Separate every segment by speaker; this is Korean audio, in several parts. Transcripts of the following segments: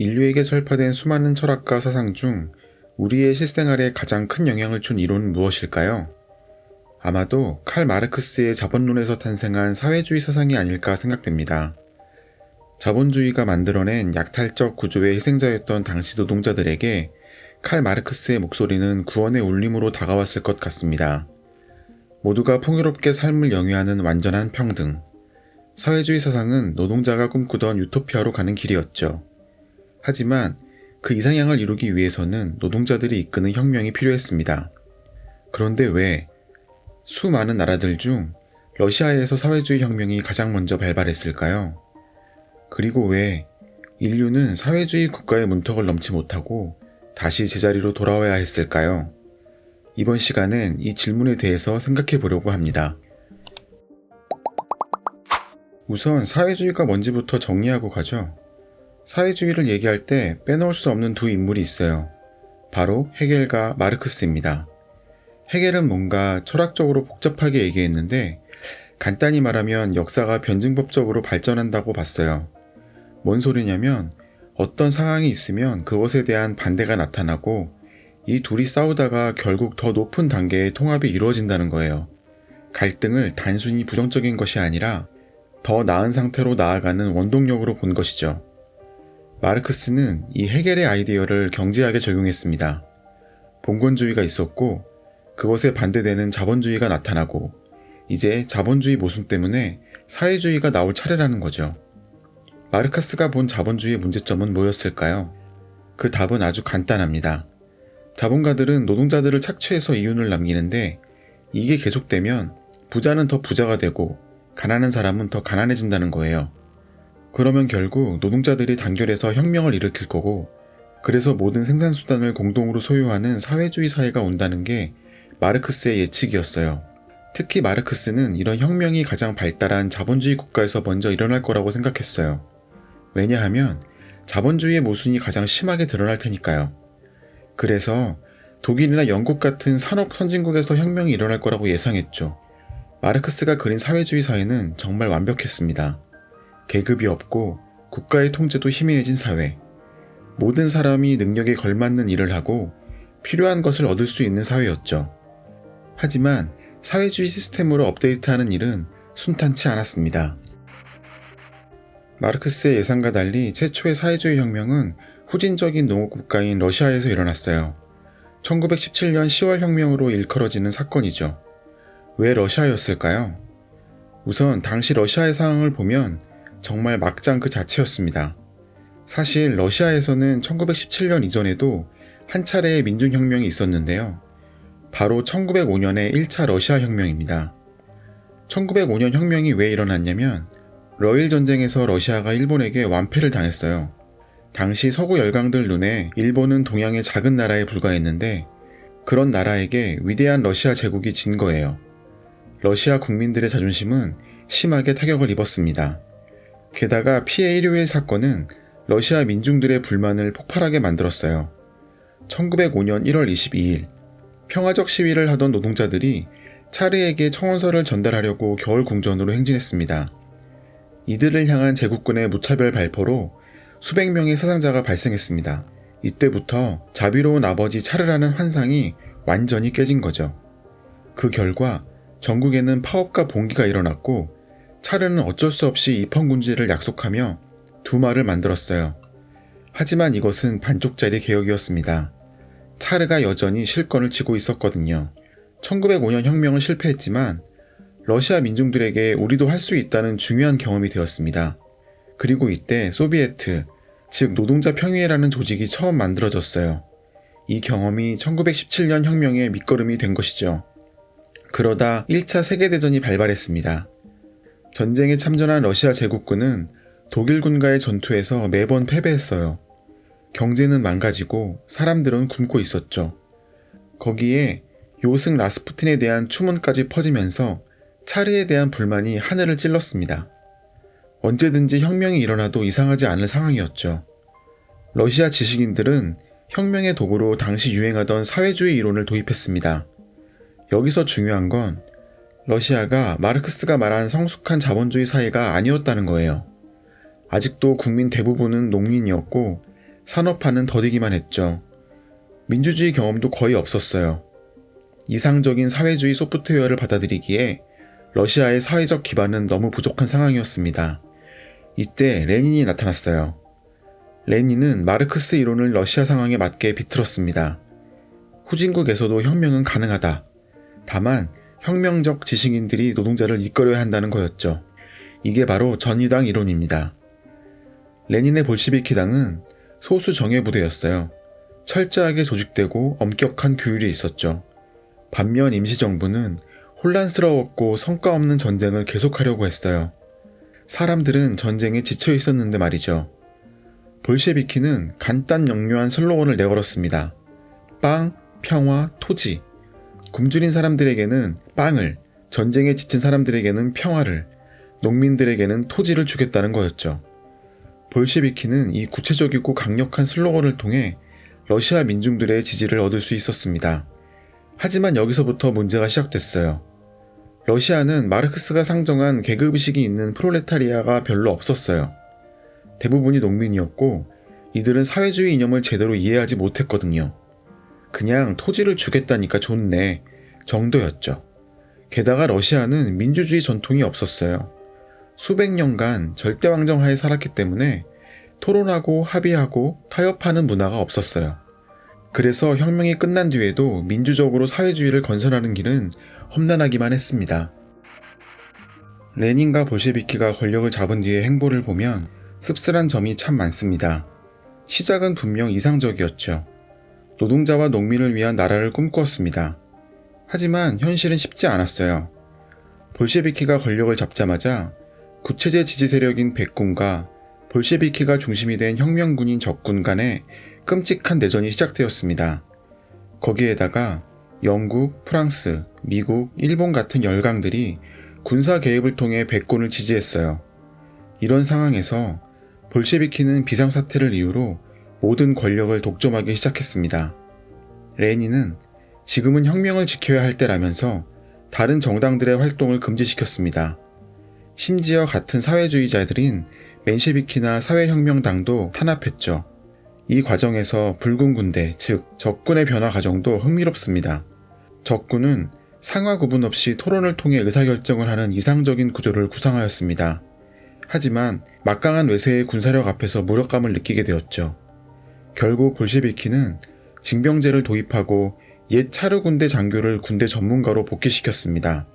Speaker 1: 인류에게 설파된 수많은 철학과 사상 중 우리의 실생활에 가장 큰 영향을 준 이론은 무엇일까요? 아마도 칼 마르크스의 자본론에서 탄생한 사회주의 사상이 아닐까 생각됩니다. 자본주의가 만들어낸 약탈적 구조의 희생자였던 당시 노동자들에게 칼 마르크스의 목소리는 구원의 울림으로 다가왔을 것 같습니다. 모두가 풍요롭게 삶을 영위하는 완전한 평등. 사회주의 사상은 노동자가 꿈꾸던 유토피아로 가는 길이었죠. 하지만 그 이상향을 이루기 위해서는 노동자들이 이끄는 혁명이 필요했습니다. 그런데 왜 수많은 나라들 중 러시아에서 사회주의 혁명이 가장 먼저 발발했을까요? 그리고 왜 인류는 사회주의 국가의 문턱을 넘지 못하고 다시 제자리로 돌아와야 했을까요? 이번 시간엔 이 질문에 대해서 생각해 보려고 합니다. 우선 사회주의가 뭔지부터 정리하고 가죠. 사회주의를 얘기할 때 빼놓을 수 없는 두 인물이 있어요. 바로 헤겔과 마르크스입니다. 헤겔은 뭔가 철학적으로 복잡하게 얘기했는데 간단히 말하면 역사가 변증법적으로 발전한다고 봤어요. 뭔 소리냐면 어떤 상황이 있으면 그것에 대한 반대가 나타나고 이 둘이 싸우다가 결국 더 높은 단계의 통합이 이루어진다는 거예요. 갈등을 단순히 부정적인 것이 아니라 더 나은 상태로 나아가는 원동력으로 본 것이죠. 마르크스는 이 해겔의 아이디어를 경제학에 적용했습니다. 봉건주의가 있었고 그것에 반대되는 자본주의가 나타나고 이제 자본주의 모순 때문에 사회주의가 나올 차례라는 거죠. 마르카스가 본 자본주의의 문제점은 뭐였을까요? 그 답은 아주 간단합니다. 자본가들은 노동자들을 착취해서 이윤을 남기는데 이게 계속되면 부자는 더 부자가 되고 가난한 사람은 더 가난해진다는 거예요. 그러면 결국 노동자들이 단결해서 혁명을 일으킬 거고 그래서 모든 생산수단을 공동으로 소유하는 사회주의 사회가 온다는 게 마르크스의 예측이었어요. 특히 마르크스는 이런 혁명이 가장 발달한 자본주의 국가에서 먼저 일어날 거라고 생각했어요. 왜냐하면 자본주의의 모순이 가장 심하게 드러날 테니까요. 그래서 독일이나 영국 같은 산업 선진국에서 혁명이 일어날 거라고 예상했죠. 마르크스가 그린 사회주의 사회는 정말 완벽했습니다. 계급이 없고 국가의 통제도 희미해진 사회. 모든 사람이 능력에 걸맞는 일을 하고 필요한 것을 얻을 수 있는 사회였죠. 하지만 사회주의 시스템으로 업데이트하는 일은 순탄치 않았습니다. 마르크스의 예상과 달리 최초의 사회주의 혁명은 후진적인 농업 국가인 러시아에서 일어났어요. 1917년 10월 혁명으로 일컬어지는 사건이죠. 왜 러시아였을까요? 우선 당시 러시아의 상황을 보면 정말 막장 그 자체였습니다. 사실 러시아에서는 1917년 이전에도 한 차례의 민중혁명이 있었는데요. 바로 1905년의 1차 러시아 혁명입니다. 1905년 혁명이 왜 일어났냐면 러일 전쟁에서 러시아가 일본에게 완패를 당했어요. 당시 서구 열강들 눈에 일본은 동양의 작은 나라에 불과했는데 그런 나라에게 위대한 러시아 제국이 진 거예요. 러시아 국민들의 자존심은 심하게 타격을 입었습니다. 게다가 피해 일요일 사건은 러시아 민중들의 불만을 폭발하게 만들었어요. 1905년 1월 22일 평화적 시위를 하던 노동자들이 차르에게 청원서를 전달하려고 겨울 궁전으로 행진했습니다. 이들을 향한 제국군의 무차별 발포로 수백 명의 사상자가 발생했습니다. 이때부터 자비로운 아버지 차르라는 환상이 완전히 깨진 거죠. 그 결과 전국에는 파업과 봉기가 일어났고 차르는 어쩔 수 없이 입헌군지를 약속하며 두 말을 만들었어요. 하지만 이것은 반쪽짜리 개혁이었습니다. 차르가 여전히 실권을 쥐고 있었거든요. 1905년 혁명은 실패했지만 러시아 민중들에게 우리도 할 수 있다는 중요한 경험이 되었습니다. 그리고 이때 소비에트, 즉 노동자 평의회라는 조직이 처음 만들어졌어요. 이 경험이 1917년 혁명의 밑거름이 된 것이죠. 그러다 1차 세계대전이 발발했습니다. 전쟁에 참전한 러시아 제국군은 독일군과의 전투에서 매번 패배했어요. 경제는 망가지고 사람들은 굶고 있었죠. 거기에 요승 라스푸틴에 대한 추문까지 퍼지면서 차르에 대한 불만이 하늘을 찔렀습니다. 언제든지 혁명이 일어나도 이상하지 않을 상황이었죠. 러시아 지식인들은 혁명의 도구로 당시 유행하던 사회주의 이론을 도입했습니다. 여기서 중요한 건 러시아가 마르크스가 말한 성숙한 자본주의 사회가 아니었다는 거예요. 아직도 국민 대부분은 농민이었고 산업화는 더디기만 했죠. 민주주의 경험도 거의 없었어요. 이상적인 사회주의 소프트웨어를 받아들이기에 러시아의 사회적 기반은 너무 부족한 상황이었습니다. 이때 레닌이 나타났어요. 레닌은 마르크스 이론을 러시아 상황에 맞게 비틀었습니다. 후진국에서도 혁명은 가능하다. 다만 혁명적 지식인들이 노동자를 이끌어야 한다는 거였죠. 이게 바로 전유당 이론입니다. 레닌의 볼시비키당은 소수 정예 부대였어요. 철저하게 조직되고 엄격한 규율이 있었죠. 반면 임시정부는 혼란스러웠고 성과 없는 전쟁을 계속하려고 했어요. 사람들은 전쟁에 지쳐 있었는데 말이죠. 볼셰비키는 간단 영유한 슬로건을 내걸었습니다. 빵, 평화, 토지. 굶주린 사람들에게는 빵을, 전쟁에 지친 사람들에게는 평화를, 농민들에게는 토지를 주겠다는 거였죠. 볼셰비키는 이 구체적이고 강력한 슬로건을 통해 러시아 민중들의 지지를 얻을 수 있었습니다. 하지만 여기서부터 문제가 시작됐어요. 러시아는 마르크스가 상정한 계급의식이 있는 프롤레타리아가 별로 없었어요. 대부분이 농민이었고 이들은 사회주의 이념을 제대로 이해하지 못했거든요. 그냥 토지를 주겠다니까 좋네 정도였죠. 게다가 러시아는 민주주의 전통이 없었어요. 수백 년간 절대왕정 하에 살았기 때문에 토론하고 합의하고 타협하는 문화가 없었어요. 그래서 혁명이 끝난 뒤에도 민주적으로 사회주의를 건설하는 길은 험난하기만 했습니다. 레닌과 볼셰비키가 권력을 잡은 뒤의 행보를 보면 씁쓸한 점이 참 많습니다. 시작은 분명 이상적이었죠. 노동자와 농민을 위한 나라를 꿈꾸었습니다. 하지만 현실은 쉽지 않았어요. 볼셰비키가 권력을 잡자마자 구체제 지지 세력인 백군과 볼셰비키가 중심이 된 혁명군인 적군 간에 끔찍한 내전이 시작되었습니다. 거기에다가 영국, 프랑스, 미국, 일본 같은 열강들이 군사 개입을 통해 백군을 지지했어요. 이런 상황에서 볼셰비키는 비상사태를 이유로 모든 권력을 독점하기 시작했습니다. 레닌은 지금은 혁명을 지켜야 할 때라면서 다른 정당들의 활동을 금지시켰습니다. 심지어 같은 사회주의자들인 맨셰비키나 사회혁명당도 탄압했죠. 이 과정에서 붉은 군대, 즉 적군의 변화 과정도 흥미롭습니다. 적군은 상하 구분 없이 토론을 통해 의사결정을 하는 이상적인 구조를 구상하였습니다. 하지만 막강한 외세의 군사력 앞에서 무력감을 느끼게 되었죠. 결국 볼셰비키는 징병제를 도입하고 옛 차르 군대 장교를 군대 전문가로 복귀시켰습니다.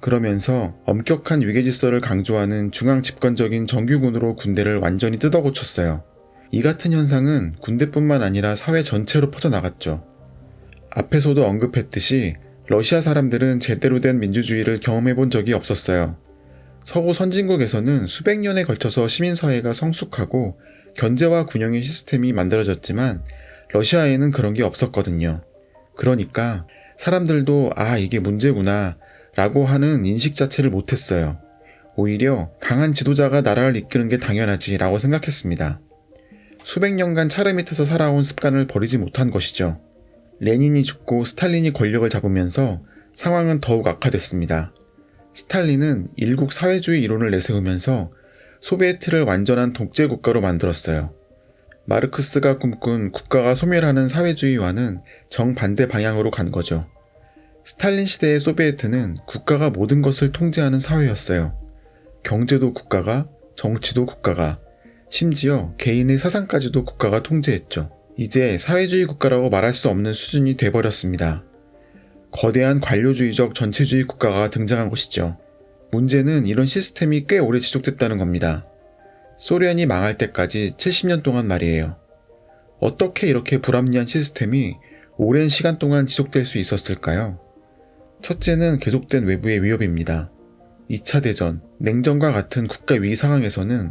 Speaker 1: 그러면서 엄격한 위계질서를 강조하는 중앙 집권적인 정규군으로 군대를 완전히 뜯어고쳤어요. 이 같은 현상은 군대뿐만 아니라 사회 전체로 퍼져나갔죠. 앞에서도 언급했듯이 러시아 사람들은 제대로 된 민주주의를 경험해 본 적이 없었어요. 서구 선진국에서는 수백 년에 걸쳐서 시민사회가 성숙하고 견제와 군영의 시스템이 만들어졌지만 러시아에는 그런 게 없었거든요. 그러니까 사람들도 아, 이게 문제구나 라고 하는 인식 자체를 못했어요. 오히려 강한 지도자가 나라를 이끄는 게 당연하지 라고 생각했습니다. 수백 년간 차례 밑에서 살아온 습관을 버리지 못한 것이죠. 레닌이 죽고 스탈린이 권력을 잡으면서 상황은 더욱 악화됐습니다. 스탈린은 일국 사회주의 이론을 내세우면서 소비에트를 완전한 독재 국가로 만들었어요. 마르크스가 꿈꾼 국가가 소멸하는 사회주의와는 정반대 방향으로 간 거죠. 스탈린 시대의 소비에트는 국가가 모든 것을 통제하는 사회였어요. 경제도 국가가, 정치도 국가가, 심지어 개인의 사상까지도 국가가 통제했죠. 이제 사회주의 국가라고 말할 수 없는 수준이 돼버렸습니다. 거대한 관료주의적 전체주의 국가가 등장한 것이죠. 문제는 이런 시스템이 꽤 오래 지속됐다는 겁니다. 소련이 망할 때까지 70년 동안 말이에요. 어떻게 이렇게 불합리한 시스템이 오랜 시간 동안 지속될 수 있었을까요? 첫째는 계속된 외부의 위협입니다. 2차 대전, 냉전과 같은 국가 위기 상황에서는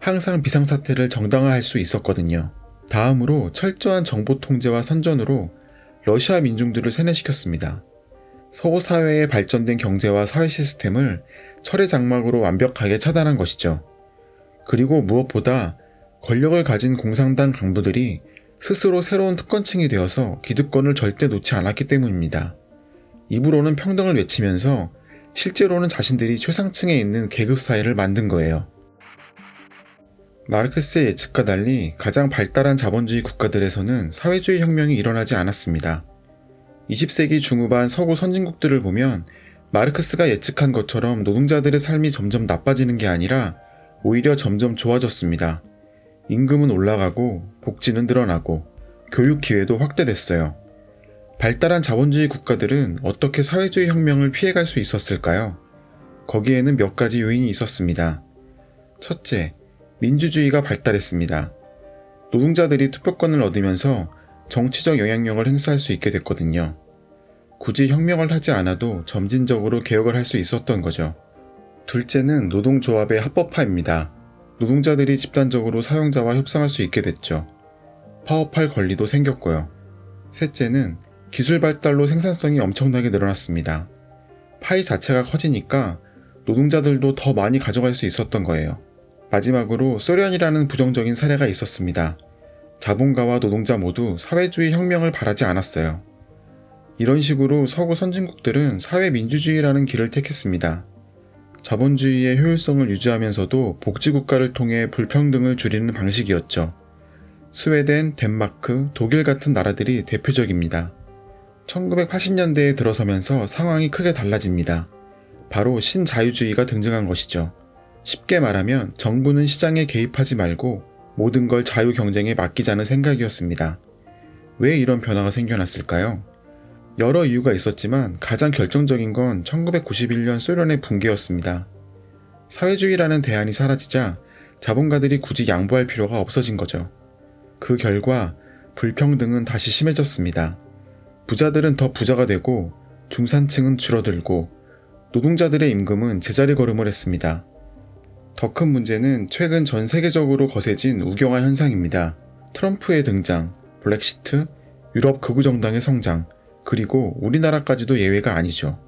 Speaker 1: 항상 비상사태를 정당화할 수 있었거든요. 다음으로 철저한 정보 통제와 선전으로 러시아 민중들을 세뇌시켰습니다. 서구 사회의 발전된 경제와 사회 시스템을 철의 장막으로 완벽하게 차단한 것이죠. 그리고 무엇보다 권력을 가진 공산당 강부들이 스스로 새로운 특권층이 되어서 기득권을 절대 놓지 않았기 때문입니다. 입으로는 평등을 외치면서 실제로는 자신들이 최상층에 있는 계급 사회를 만든 거예요. 마르크스의 예측과 달리 가장 발달한 자본주의 국가들에서는 사회주의 혁명이 일어나지 않았습니다. 20세기 중후반 서구 선진국들을 보면 마르크스가 예측한 것처럼 노동자들의 삶이 점점 나빠지는 게 아니라 오히려 점점 좋아졌습니다. 임금은 올라가고 복지는 늘어나고 교육 기회도 확대됐어요. 발달한 자본주의 국가들은 어떻게 사회주의 혁명을 피해갈 수 있었을까요? 거기에는 몇 가지 요인이 있었습니다. 첫째, 민주주의가 발달했습니다. 노동자들이 투표권을 얻으면서 정치적 영향력을 행사할 수 있게 됐거든요. 굳이 혁명을 하지 않아도 점진적으로 개혁을 할 수 있었던 거죠. 둘째는 노동조합의 합법화입니다. 노동자들이 집단적으로 사용자와 협상할 수 있게 됐죠. 파업할 권리도 생겼고요. 셋째는 기술 발달로 생산성이 엄청나게 늘어났습니다. 파이 자체가 커지니까 노동자들도 더 많이 가져갈 수 있었던 거예요. 마지막으로 소련이라는 부정적인 사례가 있었습니다. 자본가와 노동자 모두 사회주의 혁명을 바라지 않았어요. 이런 식으로 서구 선진국들은 사회민주주의라는 길을 택했습니다. 자본주의의 효율성을 유지하면서도 복지국가를 통해 불평등을 줄이는 방식이었죠. 스웨덴, 덴마크, 독일 같은 나라들이 대표적입니다. 1980년대에 들어서면서 상황이 크게 달라집니다. 바로 신자유주의가 등장한 것이죠. 쉽게 말하면 정부는 시장에 개입하지 말고 모든 걸 자유 경쟁에 맡기자는 생각이었습니다. 왜 이런 변화가 생겨났을까요? 여러 이유가 있었지만 가장 결정적인 건 1991년 소련의 붕괴였습니다. 사회주의라는 대안이 사라지자 자본가들이 굳이 양보할 필요가 없어진 거죠. 그 결과 불평등은 다시 심해졌습니다. 부자들은 더 부자가 되고 중산층은 줄어들고 노동자들의 임금은 제자리 걸음을 했습니다. 더 큰 문제는 최근 전 세계적으로 거세진 우경화 현상입니다. 트럼프의 등장, 블랙시트, 유럽 극우 정당의 성장, 그리고 우리나라까지도 예외가 아니죠.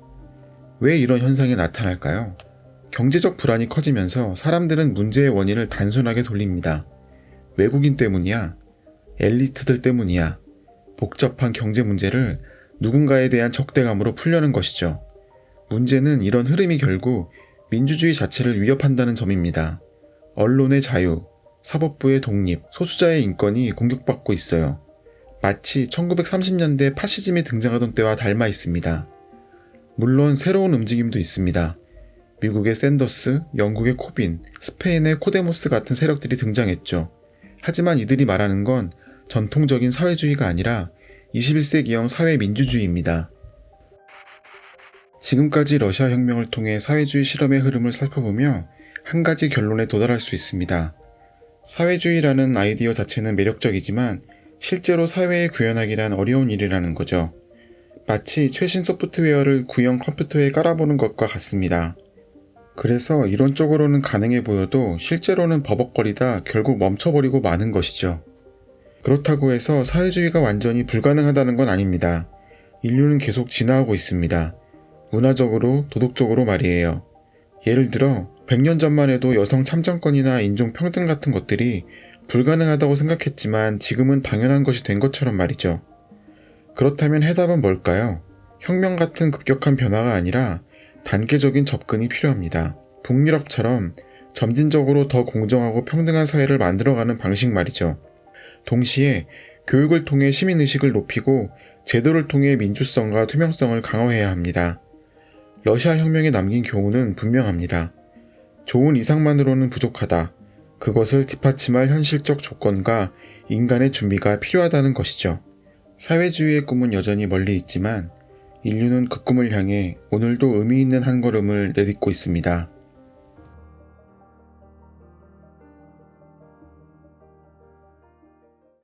Speaker 1: 왜 이런 현상이 나타날까요? 경제적 불안이 커지면서 사람들은 문제의 원인을 단순하게 돌립니다. 외국인 때문이야? 엘리트들 때문이야? 복잡한 경제 문제를 누군가에 대한 적대감으로 풀려는 것이죠. 문제는 이런 흐름이 결국 민주주의 자체를 위협한다는 점입니다. 언론의 자유, 사법부의 독립, 소수자의 인권이 공격받고 있어요. 마치 1930년대 파시즘이 등장하던 때와 닮아 있습니다. 물론 새로운 움직임도 있습니다. 미국의 샌더스, 영국의 코빈, 스페인의 코데모스 같은 세력들이 등장했죠. 하지만 이들이 말하는 건 전통적인 사회주의가 아니라 21세기형 사회민주주의입니다. 지금까지 러시아 혁명을 통해 사회주의 실험의 흐름을 살펴보며 한 가지 결론에 도달할 수 있습니다. 사회주의라는 아이디어 자체는 매력적이지만 실제로 사회에 구현하기란 어려운 일이라는 거죠. 마치 최신 소프트웨어를 구형 컴퓨터에 깔아보는 것과 같습니다. 그래서 이론적으로는 가능해 보여도 실제로는 버벅거리다 결국 멈춰버리고 마는 것이죠. 그렇다고 해서 사회주의가 완전히 불가능하다는 건 아닙니다. 인류는 계속 진화하고 있습니다. 문화적으로, 도덕적으로 말이에요. 예를 들어, 100년 전만 해도 여성 참정권이나 인종 평등 같은 것들이 불가능하다고 생각했지만 지금은 당연한 것이 된 것처럼 말이죠. 그렇다면 해답은 뭘까요? 혁명 같은 급격한 변화가 아니라 단계적인 접근이 필요합니다. 북유럽처럼 점진적으로 더 공정하고 평등한 사회를 만들어가는 방식 말이죠. 동시에 교육을 통해 시민의식을 높이고 제도를 통해 민주성과 투명성을 강화해야 합니다. 러시아 혁명에 남긴 교훈은 분명합니다. 좋은 이상만으로는 부족하다. 그것을 뒷받침할 현실적 조건과 인간의 준비가 필요하다는 것이죠. 사회주의의 꿈은 여전히 멀리 있지만 인류는 그 꿈을 향해 오늘도 의미 있는 한 걸음을 내딛고 있습니다.